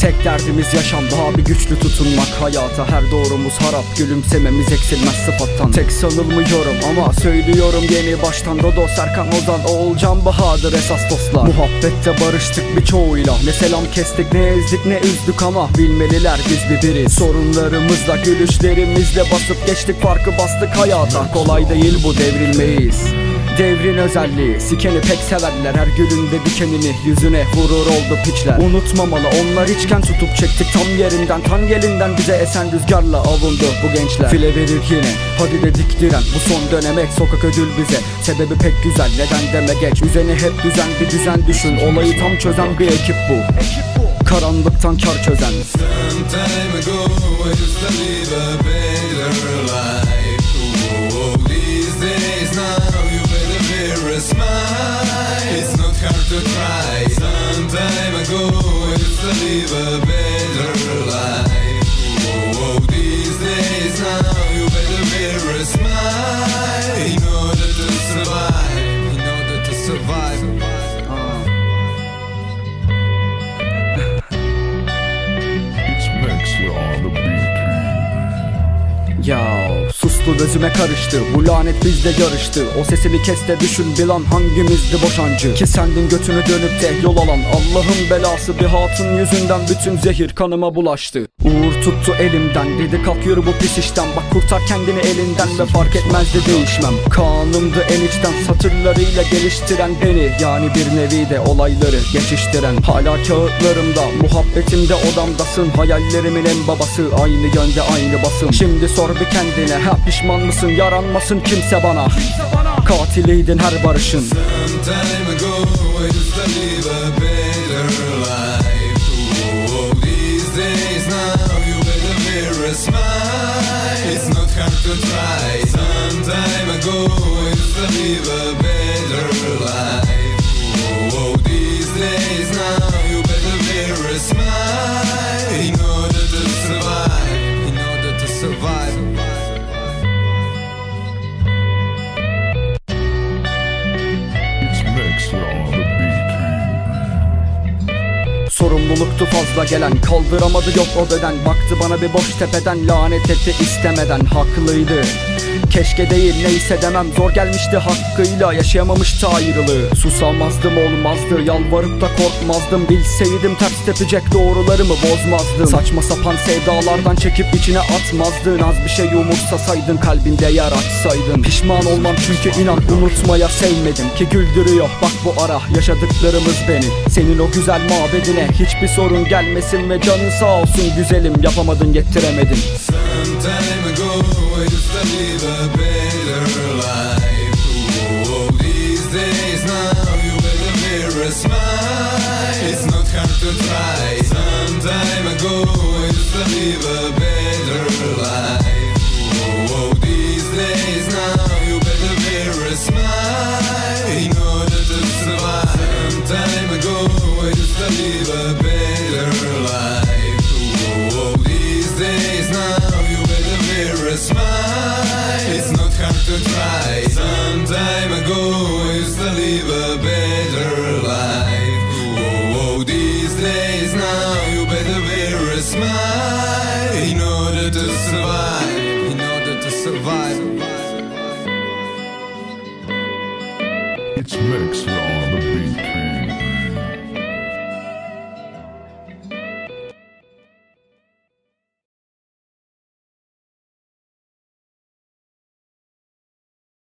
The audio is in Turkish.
Tek derdimiz yaşam daha bir güçlü tutunmak. Hayata Her doğrumuz harap gülümsememiz eksilmez sıfattan. Tek sanılmıyorum ama söylüyorum yeni baştan. Dodo Serkan Ozan Oğulcan Bahadır esas dostlar. Muhabbette barıştık birçoğuyla. Ne selam kestik ne ezdik ne üzdük ama Bilmeliler biz bir biriz Sorunlarımızla gülüşlerimizle basıp geçtik Farkı bastık hayata. Kolay değil bu devrilmeyiz Devrin özelliği. Sikeni pek severler her gülünde dikenini Yüzüne vurur oldu piçler Unutmamalı onlar içken tutup çektik Tam yerinden tan yelinden bize esen rüzgarla avundu bu gençler. File verir yine hadi dedik diren Bu son dönemek sokak ödül bize. Sebebi pek güzel neden deme geç Üzeni hep düzen bir düzen düşün. Olayı tam çözen bir ekip bu. Karanlıktan kar çözen. Some time ago, I used to live a better life. Try. Some time ago, I used to live sustu gözüme karıştı Bu lanet bizde yarıştı. O sesini kes de düşün bilan hangimizdi boşancı? Ki sendin götünü dönüp de yol alan Allah'ın belası bir hatun yüzünden Bütün zehir kanıma bulaştı. Uğur tuttu elimden dedi kalk yürü bu pis işten. Bak kurtar kendini elinden ve fark etmezdi değişmem. Kanımdı en içten satırlarıyla geliştiren beni. Yani bir nevi de olayları geçiştiren. Hala kağıtlarımda muhabbetimde odamdasın. Hayallerimin en babası aynı yönde aynı basım Şimdi sor bir kendine ha pişman mısın yaranmasın kimse bana Katiliydin her barışın. It's try. Some time ago, I used to live a better life. Sorumluluktu fazla gelen Kaldıramadı yok o beden. Baktı bana bir boş tepeden Lanet etti istemeden. Haklıydı. Keşke değil neyse demem. Zor gelmişti hakkıyla Yaşayamamıştı ayrılığı. Susamazdım olmazdı Yalvarıp da korkmazdım. Bilseydim ters tepecek doğrularımı bozmazdım. Saçma sapan sevdalardan çekip içine atmazdın. Az bir şey umursasaydın Kalbinde yer açsaydın. Pişman olmam çünkü inan unutmaya sevmedim. Ki güldürüyor bak bu ara Yaşadıklarımız beni Senin o güzel mabedine Hiçbir sorun gelmesin ve canın sağ olsun güzelim Yapamadın yettiremedin Some time ago. It's not hard to live a better life. Oh, these days now, you better wear a smile. It's not hard to try. Some time ago, used to live a better life. Oh, these days now, you better wear a smile in order to survive. In order to survive. It's Maxwell on the beat.